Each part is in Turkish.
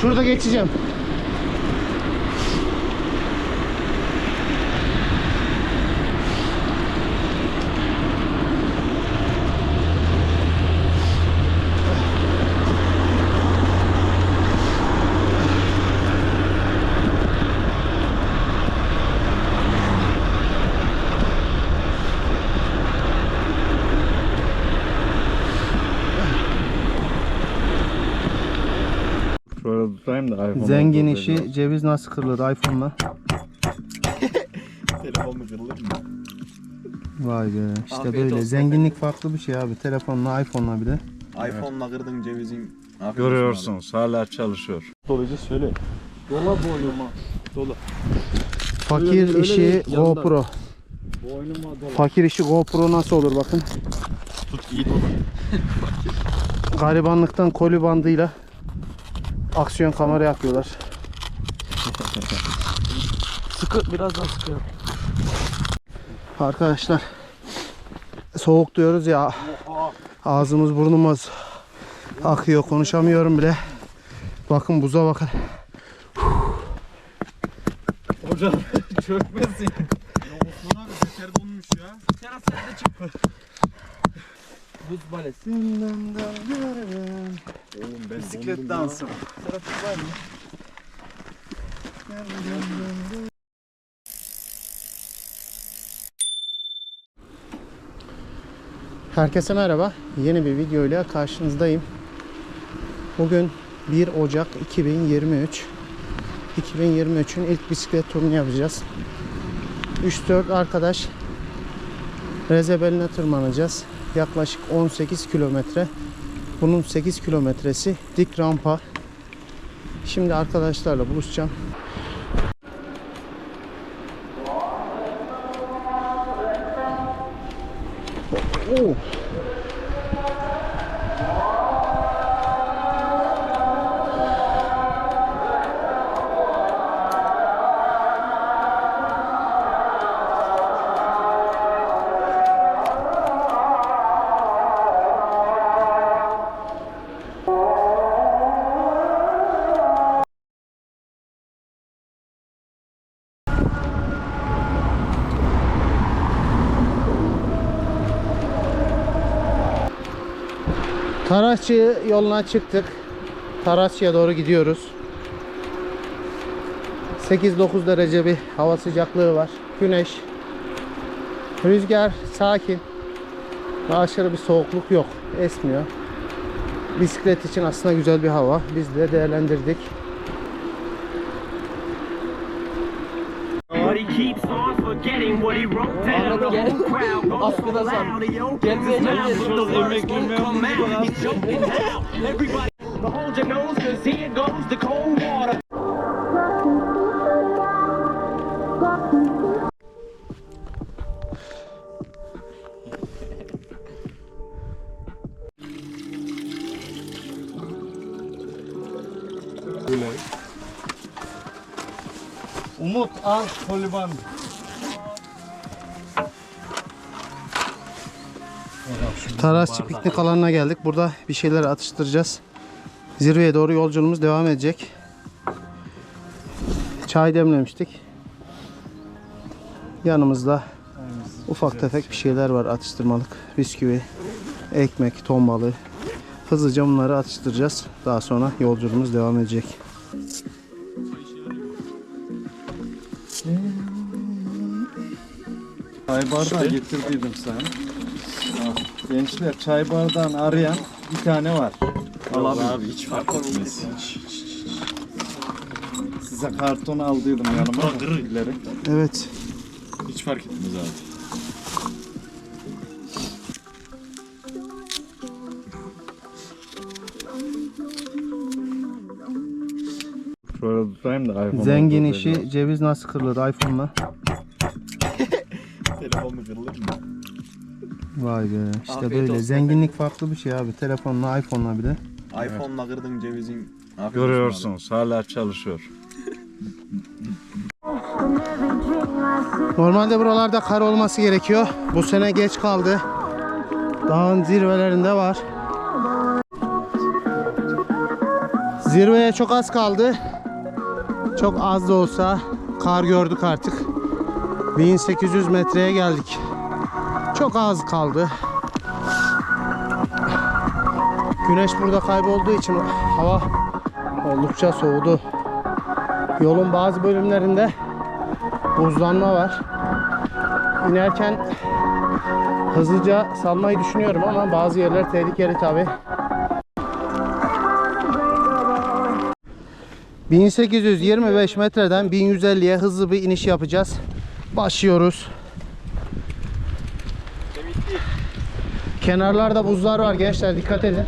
Şurada geçeceğim. Zengin işi ceviz nasıl kırılır iPhone'la? Telefon mu kırılır mı? Vay be işte Afiyet böyle olsun zenginlik farklı bir şey abi telefonla iPhone'la bir de. iPhone'la kırdın cevizin. Afiyet olsun Görüyorsunuz hala çalışıyor. abi. Dolucu söyle. Dola boynuma. Dola. Fakir öyle işi yandan. GoPro. Boynuma dola. Fakir işi GoPro nasıl olur bakın. Tut iyi dola. Garibanlıktan koli bandıyla aksiyon kamera yapıyorlar. Sıkı biraz daha sıkı yap. Arkadaşlar soğuk diyoruz ya ağzımız burnumuz akıyor konuşamıyorum bile. Bakın buza bakın. Hocam çökmesin. Osman abi şeker donmuş ya. Serhat sen de çık. Buz balesi. Oğlum ben Bisiklet dansı. Serhat var mı? Herkese merhaba. Yeni bir video ile karşınızdayım. Bugün 1 Ocak 2023. 2023'ün ilk bisiklet turunu yapacağız. 3-4 arkadaş Rezebeline tırmanacağız. Yaklaşık 18 kilometre. Bunun 8 kilometresi dik rampa. Şimdi arkadaşlarla buluşacağım. Taraççı yoluna çıktık. Taraççı'ya doğru gidiyoruz. 8-9 derece bir hava sıcaklığı var. Güneş. Rüzgar sakin. Ve aşırı bir soğukluk yok. Esmiyor. Bisiklet için aslında güzel bir hava. Biz de değerlendirdik. Keeps on forgetting what he wrote hold your nose, cause here goes the cold water. Umut al koliban. Tarasçı piknik alanına geldik. Burada bir şeyler atıştıracağız. Zirveye doğru yolculuğumuz devam edecek. Çay demlemiştik. Yanımızda ufak tefek bir şeyler var atıştırmalık. Bisküvi, ekmek, ton balığı. Hızlıca bunları atıştıracağız. Daha sonra yolculuğumuz devam edecek. Çay bardağı getirdiydim sana. Gençler çay bardağını arayan bir tane var. Al abi. hiç fark etmez. Size karton aldıydım yanıma. ileri. Evet. Hiç fark etmez abi. Şöyle tutayım da iPhone. Zengin işi ceviz nasıl kırılır iPhone'la? Telefon mu kırılır mı? Vay be işte Afiyet böyle olsun. zenginlik farklı bir şey abi telefonla iPhone'la bir de. iPhone'la kırdın cevizin. Afiyet olsun Görüyorsunuz hala çalışıyor. Normalde buralarda kar olması gerekiyor. Bu sene geç kaldı. Dağın zirvelerinde var. Zirveye çok az kaldı. Çok az da olsa kar gördük artık. 1800 metreye geldik. Çok az kaldı. Güneş burada kaybolduğu için hava oldukça soğudu. Yolun bazı bölümlerinde buzlanma var. İnerken hızlıca salmayı düşünüyorum ama bazı yerler tehlikeli tabi. 1825 metreden 1150'ye hızlı bir iniş yapacağız. Başlıyoruz. Kenarlarda buzlar var gençler dikkat edin.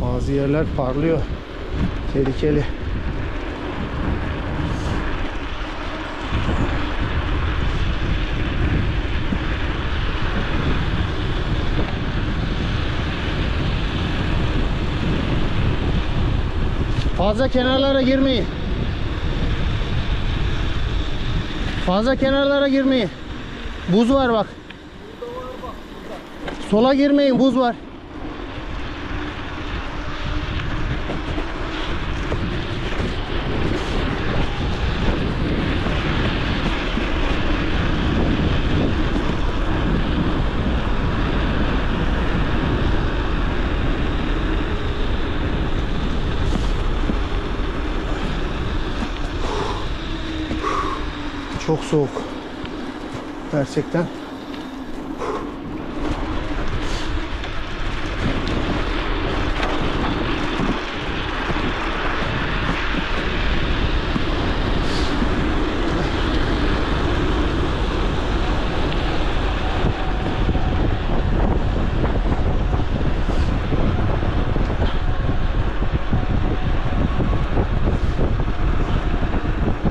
Bazı yerler parlıyor. Tehlikeli. Fazla kenarlara girmeyin. Fazla kenarlara girmeyin. Buz var bak. Sola girmeyin, buz var. Çok soğuk. Gerçekten.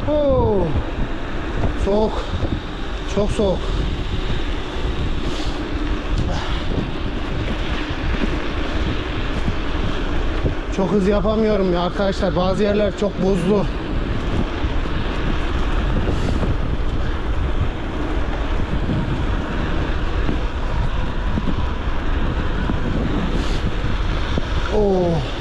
Oo. Soğuk. Çok soğuk. Çok hız yapamıyorum ya arkadaşlar. Bazı yerler çok buzlu. Oo.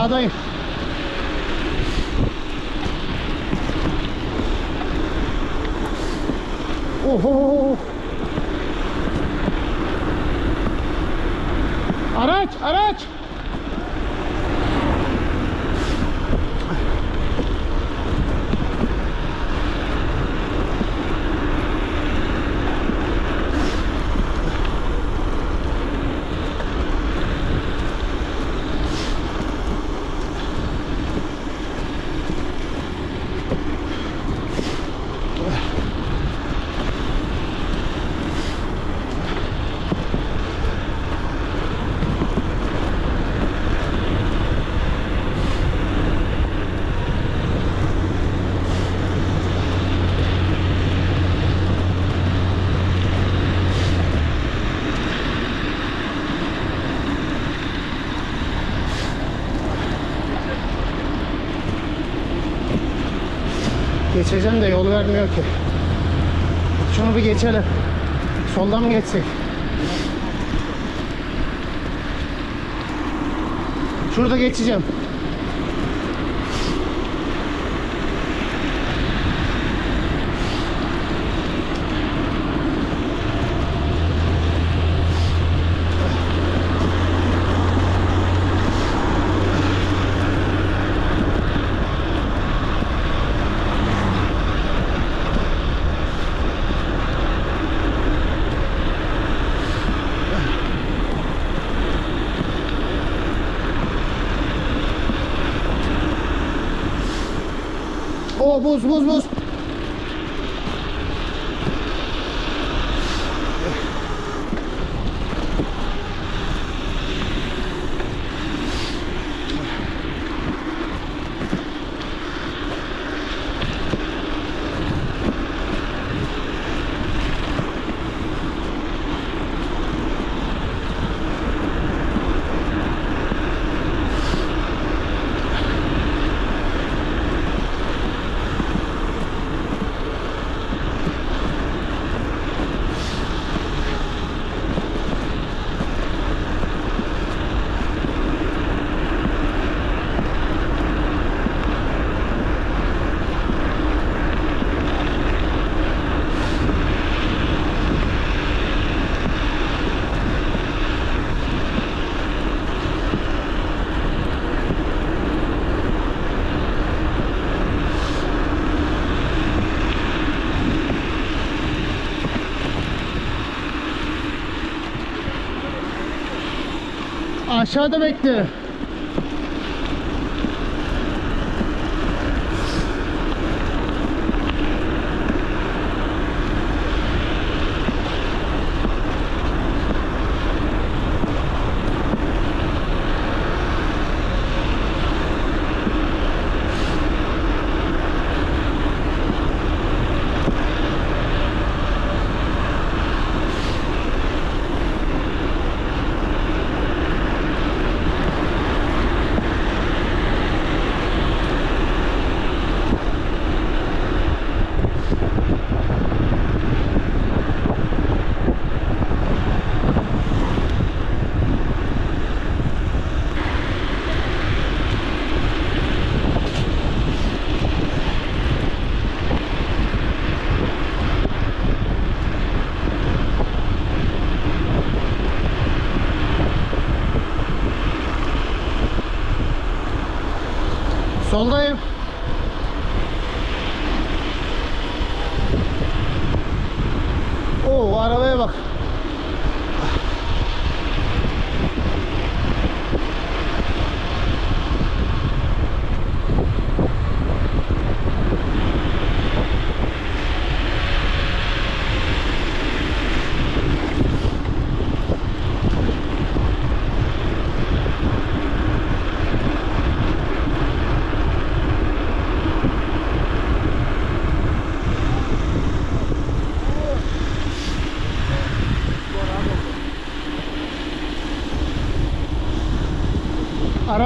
他对。Geçeceğim de yol vermiyor ki. Şunu bir geçelim. Soldan mı geçsek? Şurada geçeceğim. Buz buz buz. Aşağıda bekle.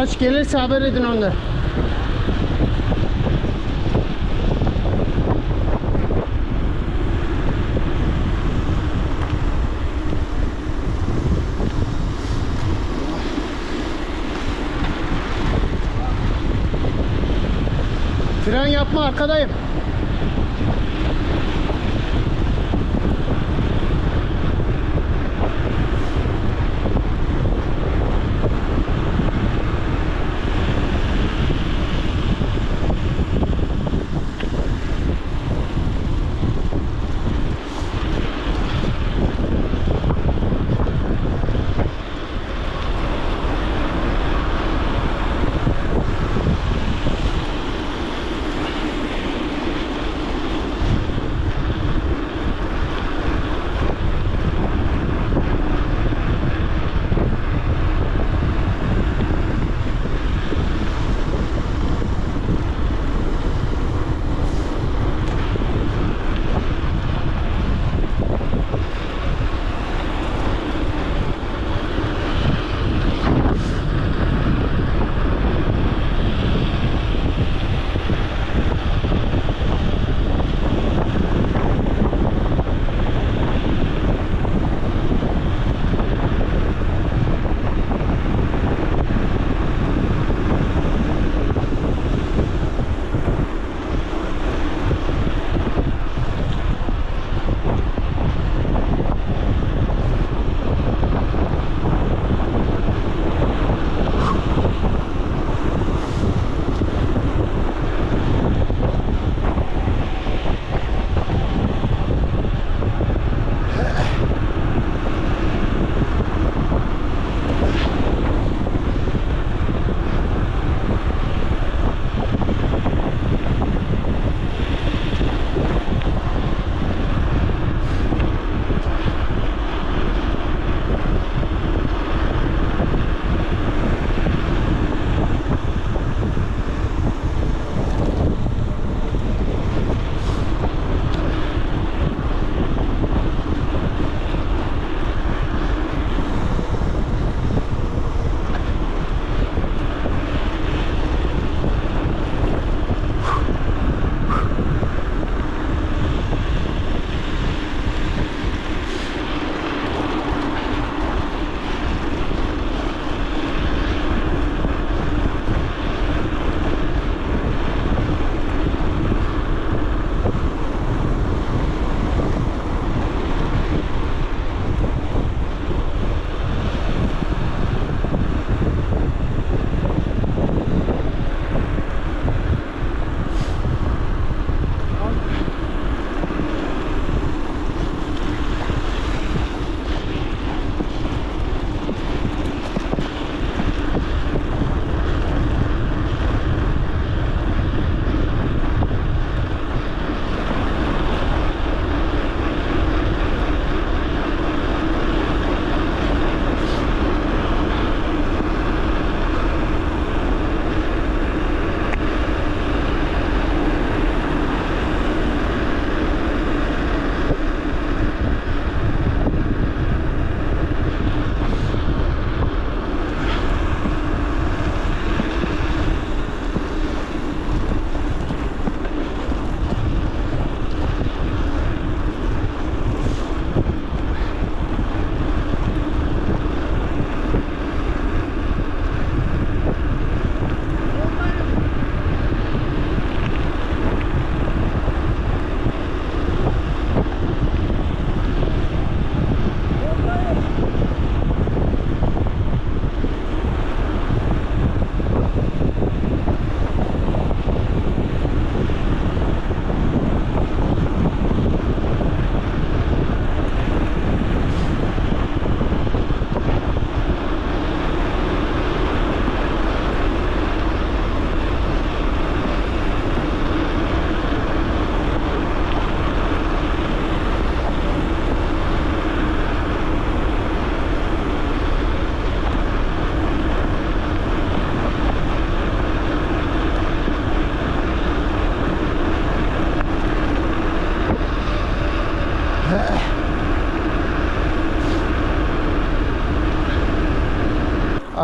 Araç gelirse haber edin onları. Fren yapma arkadayım.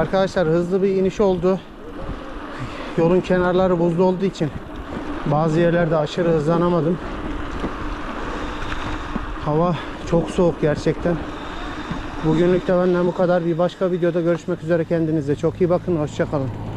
Arkadaşlar hızlı bir iniş oldu. Yolun kenarları buzlu olduğu için bazı yerlerde aşırı hızlanamadım. Hava çok soğuk gerçekten. Bugünlük de benden bu kadar. Bir başka videoda görüşmek üzere kendinize. Çok iyi bakın. Hoşçakalın.